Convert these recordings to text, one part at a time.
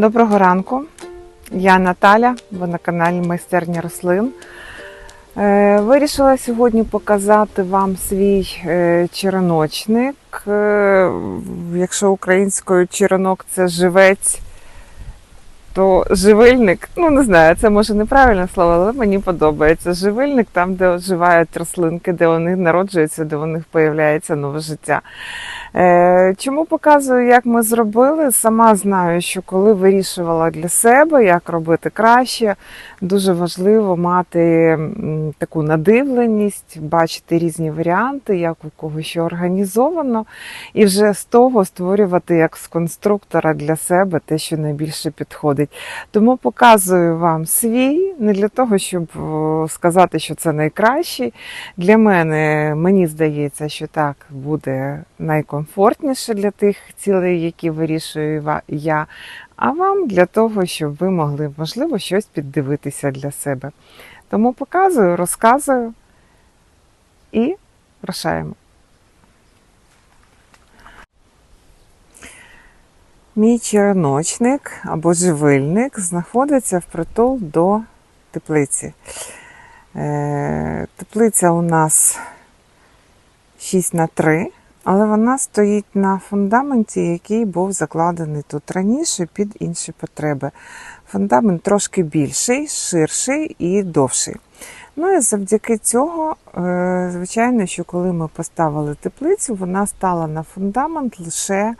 Доброго ранку, я Наталя, ви на каналі Майстерня рослин. Е, Вирішила сьогодні показати вам свій е, череночник. Е, Якщо українською черенок це живець, то живильник, ну не знаю, це може неправильне слово, але мені подобається. Живильник там, де оживають рослинки, де вони народжуються, де у них появляється нове життя. Е, Чому показую, як ми зробили? Сама знаю, що коли вирішувала для себе, як робити краще, дуже важливо мати таку надивленість, бачити різні варіанти, як у кого що організовано, і вже з того створювати як з конструктора для себе те, що найбільше підходить. Тому показую вам свій, не для того, щоб сказати, що це найкращий. Для мене мені здається, що так буде найкомфортніше для тих цілей, які вирішую я. А вам для того, щоб ви могли, можливо, щось піддивитися для себе. Тому показую, розказую і рушаємо. Мій череночник або живильник знаходиться впритул до теплиці. Е, Теплиця у нас 6 на 3, але вона стоїть на фундаменті, який був закладений тут раніше під інші потреби. Фундамент трошки більший, ширший і довший. Ну і завдяки цього, е, звичайно, що коли ми поставили теплицю, вона стала на фундамент лише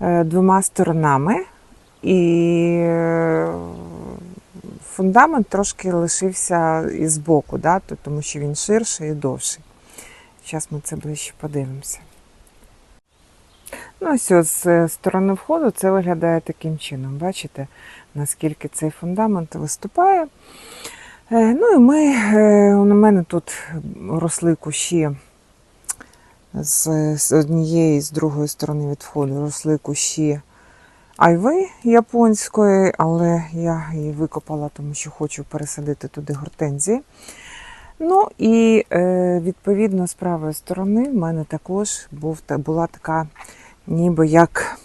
е, двома сторонами, і е, фундамент трошки лишився із боку, да, тому що він ширший і довший. Зараз ми це ближче подивимося. Ну, ось з сторони входу це виглядає таким чином. Бачите, наскільки цей фундамент виступає. Е, Ну і ми, е, у мене тут росли кущі з, з однієї з другої сторони від входу росли кущі айви японської, але я її викопала, тому що хочу пересадити туди гортензії. Ну і е, відповідно з правої сторони в мене також був, була така, ніби як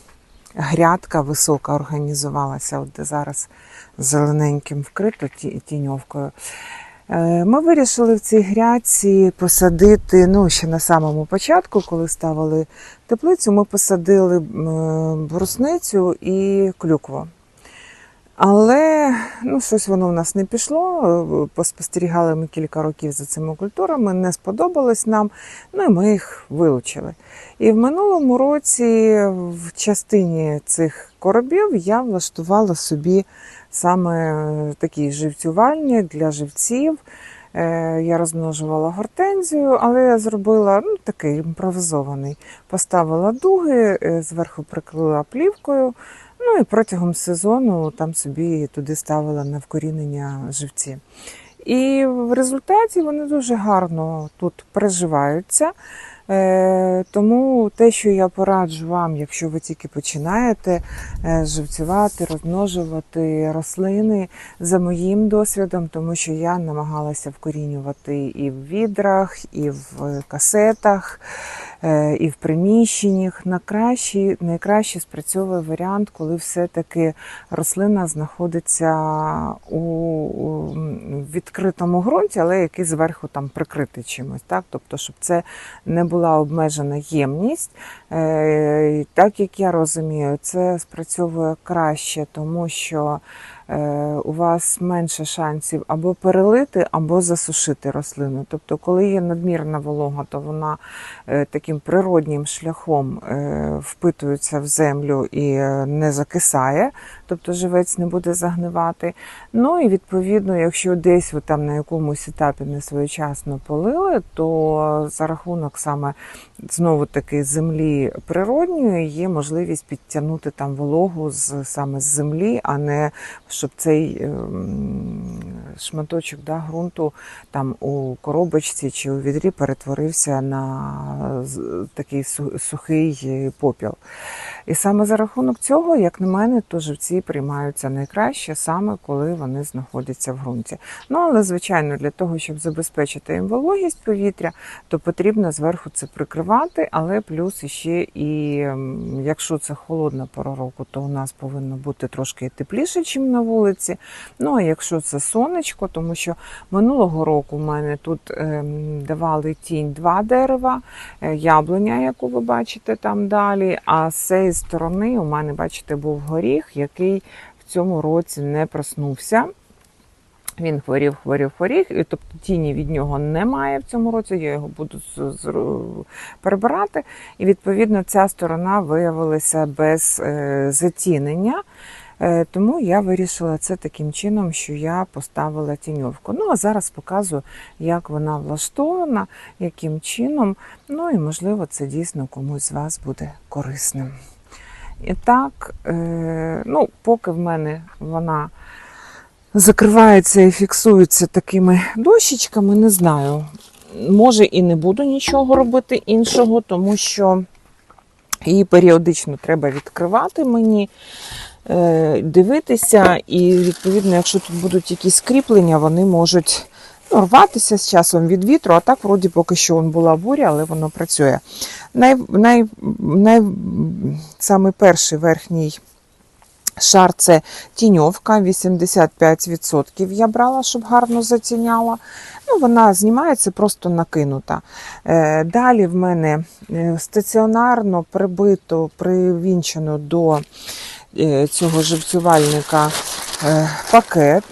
грядка висока організувалася, от де зараз зелененьким вкрито тіньовкою. Е, Ми вирішили в цій грядці посадити, ну, ще на самому початку, коли ставили теплицю, ми посадили брусницю і клюкву. Але ну, щось воно в нас не пішло. Поспостерігали ми кілька років за цими культурами, не сподобалось нам, ну і ми їх вилучили. І в минулому році в частині цих коробів я влаштувала собі саме такі живцювальні для живців. Е, Я розмножувала гортензію, але я зробила ну, такий імпровізований. Поставила дуги, е, зверху приклеїла плівкою. Ну і протягом сезону там собі туди ставила на вкорінення живці. І в результаті вони дуже гарно тут приживаються. Е, Тому те, що я пораджу вам, якщо ви тільки починаєте е, живцювати, розмножувати рослини за моїм досвідом, тому що я намагалася вкорінювати і в відрах, і в касетах, е, і в приміщеннях. На кращий, найкраще спрацьовує варіант, коли все-таки рослина знаходиться у, відкритому ґрунті, але який зверху там прикритий чимось. Так? Тобто, щоб це не була обмежена ємність. Е, Так як я розумію, це спрацьовує краще, тому що у вас менше шансів або перелити, або засушити рослину. Тобто, коли є надмірна волога, то вона е, таким природнім шляхом е, впитується в землю і е, не закисає, тобто живець не буде загнивати. Ну і відповідно, якщо десь ви там на якомусь етапі не своєчасно полили, то за рахунок саме знову таки землі природньої є можливість підтягнути там вологу з саме з землі, а не щоб цей ем, шматочок да, ґрунту там у коробочці чи у відрі перетворився на такий сухий е, попіл. І саме за рахунок цього, як на мене, то живці приймаються найкраще саме коли вони знаходяться в ґрунті. Ну але звичайно, для того, щоб забезпечити їм вологість повітря, то потрібно зверху це прикривати, але плюс іще і якщо це холодна пора року, то у нас повинно бути трошки тепліше, ніж на вулиці. Ну а якщо це сонечко, тому що минулого року в мене тут ем, давали тінь два дерева, е, яблуня, яку ви бачите там далі. А цієї сторони у мене, бачите, був горіх, який в цьому році не проснувся. Він хворів, хворів, хворів, і тобто тіні від нього немає в цьому році. Я його буду перебирати. І відповідно ця сторона виявилася без е, затінення. Е, Тому я вирішила це таким чином, що я поставила тіньовку. Ну а зараз показую, як вона влаштована, яким чином. Ну і можливо, це дійсно комусь з вас буде корисним. І так, е, ну, поки в мене вона закривається і фіксується такими дощечками, не знаю. Може і не буду нічого робити іншого, тому що її періодично треба відкривати мені, е, дивитися, і відповідно, якщо тут будуть якісь кріплення, вони можуть рватися з часом від вітру, а так вроді поки що он була буря, але воно працює. Най, най, най, саме перший верхній шар це тіньовка, 85% я брала, щоб гарно затіняла. Ну, вона знімається просто накинута. Е, Далі в мене е, стаціонарно прибито, привінчено до е, цього живцювальника пакет,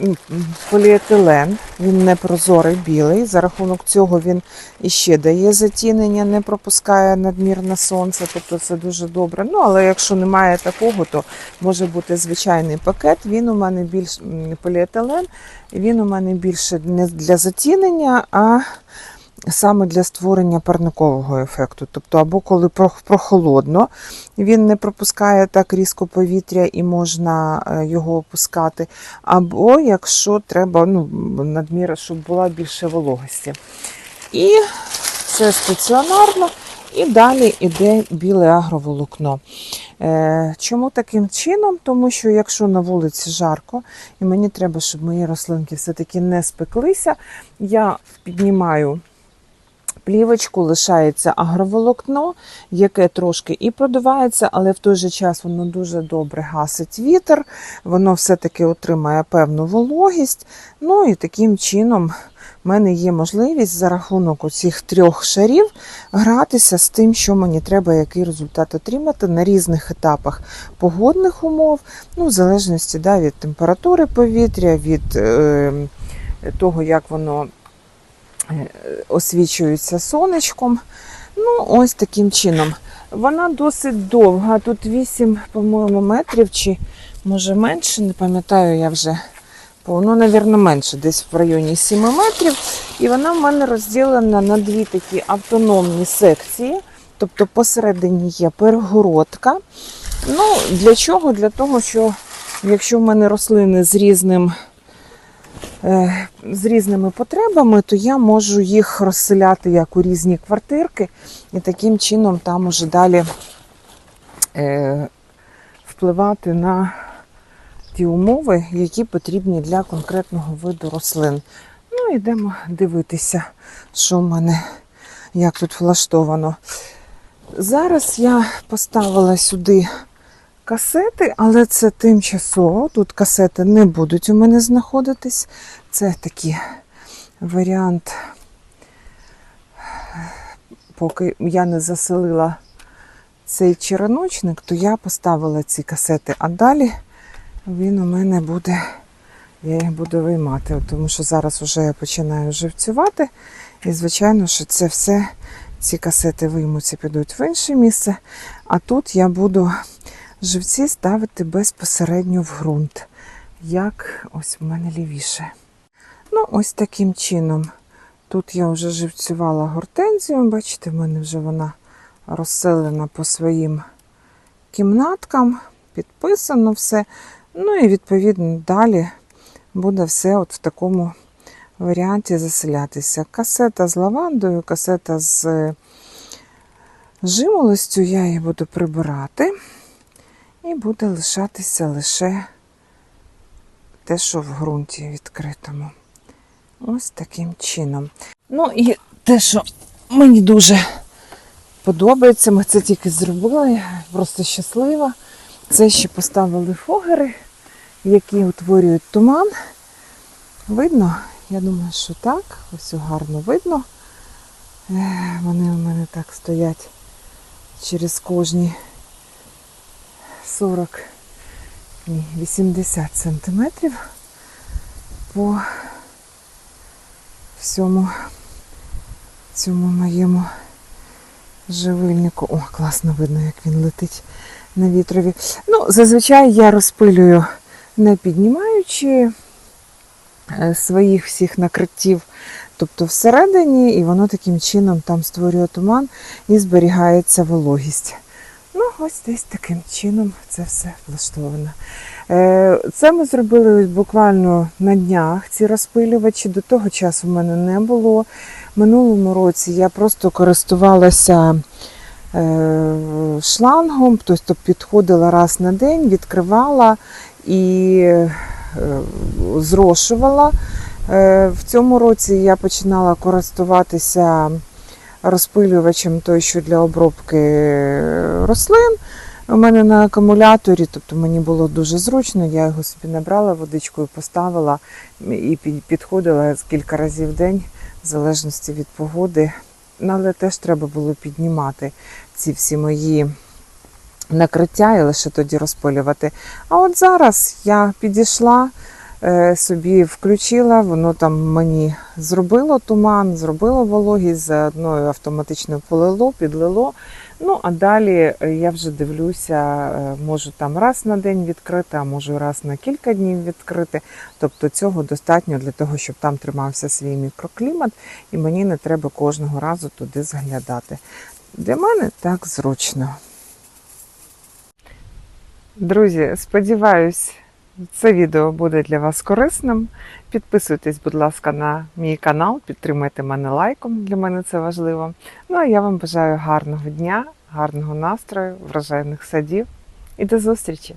поліетилен. Він не прозорий, білий. За рахунок цього він іще дає затінення, не пропускає надмірне сонце, тобто це дуже добре. Ну, але якщо немає такого, то може бути звичайний пакет. Він у мене більш поліетилен, він у мене більше не для затінення, а саме для створення парникового ефекту. Тобто, або коли прохолодно, він не пропускає так різко повітря і можна е, його опускати. Або якщо треба ну, надмір, щоб була більше вологості. І це стаціонарно. І далі йде біле агроволокно. Е, чому таким чином? Тому що якщо на вулиці жарко, і мені треба, щоб мої рослинки все-таки не спеклися, я піднімаю плівочку, лишається агроволокно, яке трошки і продувається, але в той же час воно дуже добре гасить вітер, воно все-таки отримає певну вологість. Ну і таким чином в мене є можливість за рахунок оцих трьох шарів гратися з тим, що мені треба, який результат отримати на різних етапах погодних умов, ну, в залежності да, від температури повітря, від е, того, як воно е, освічується сонечком. Ну, ось таким чином. Вона досить довга, тут 8, по-моєму, метрів, чи може менше, не пам'ятаю я вже. Ну, навірно, менше, десь в районі 7 метрів. І вона в мене розділена на дві такі автономні секції. Тобто посередині є перегородка. Ну, для чого? Для того, що якщо в мене рослини з різним. Е, З різними потребами, то я можу їх розселяти як у різні квартирки, і таким чином там уже далі е, впливати на ті умови, які потрібні для конкретного виду рослин. Ну, йдемо дивитися, що в мене, як тут влаштовано. Зараз я поставила сюди касети, але це тимчасово. Тут касети не будуть у мене знаходитись. Це такий варіант, поки я не заселила цей череночник, то я поставила ці касети, а далі він у мене буде, я їх буду виймати, тому що зараз вже я починаю живцювати. І, звичайно, що це все, ці касети виймуться, підуть в інше місце. А тут я буду живці ставити безпосередньо в ґрунт, як ось в мене лівіше. Ну, ось таким чином. Тут я вже живцювала гортензію, бачите, в мене вже вона розселена по своїм кімнаткам, підписано все. Ну і відповідно далі буде все от в такому варіанті заселятися. Касета з лавандою, касета з жимолостю, я її буду прибирати. І буде лишатися лише те, що в ґрунті відкритому. Ось таким чином. Ну і те, що мені дуже подобається, ми це тільки зробили, просто щаслива. Це ще поставили фогери, які утворюють туман. Видно? Я думаю, що так. Ось гарно видно. Е, Вони у мене так стоять через кожні 40, ні, 80 сантиметрів по всьому цьому моєму живильнику. О, класно видно, як він летить на вітрові. Ну, зазвичай я розпилюю, не піднімаючи е, своїх всіх накриттів, тобто всередині, і воно таким чином там створює туман і зберігається вологість. Ось десь таким чином це все влаштовано. Е, Це ми зробили буквально на днях ці розпилювачі. До того часу в мене не було. Минулому році я просто користувалася е, шлангом, тобто підходила раз на день, відкривала і е, зрошувала. В цьому році я починала користуватися розпилювачем той, що для обробки рослин. У мене на акумуляторі, тобто мені було дуже зручно, я його собі набрала водичкою, поставила і підходила кілька разів в день, в залежності від погоди. Ну, але теж треба було піднімати ці всі мої накриття і лише тоді розпилювати. А от зараз я підійшла, собі включила, воно там мені зробило туман, зробило вологість, заодно автоматично полило, підлило. Ну, а далі е, я вже дивлюся, е, можу там раз на день відкрити, а можу раз на кілька днів відкрити. Тобто цього достатньо для того, щоб там тримався свій мікроклімат, і мені не треба кожного разу туди заглядати. Для мене так зручно. Друзі, сподіваюсь, це відео буде для вас корисним. Підписуйтесь, будь ласка, на мій канал, підтримайте мене лайком, для мене це важливо. Ну а я вам бажаю гарного дня, гарного настрою, врожайних садів і до зустрічі!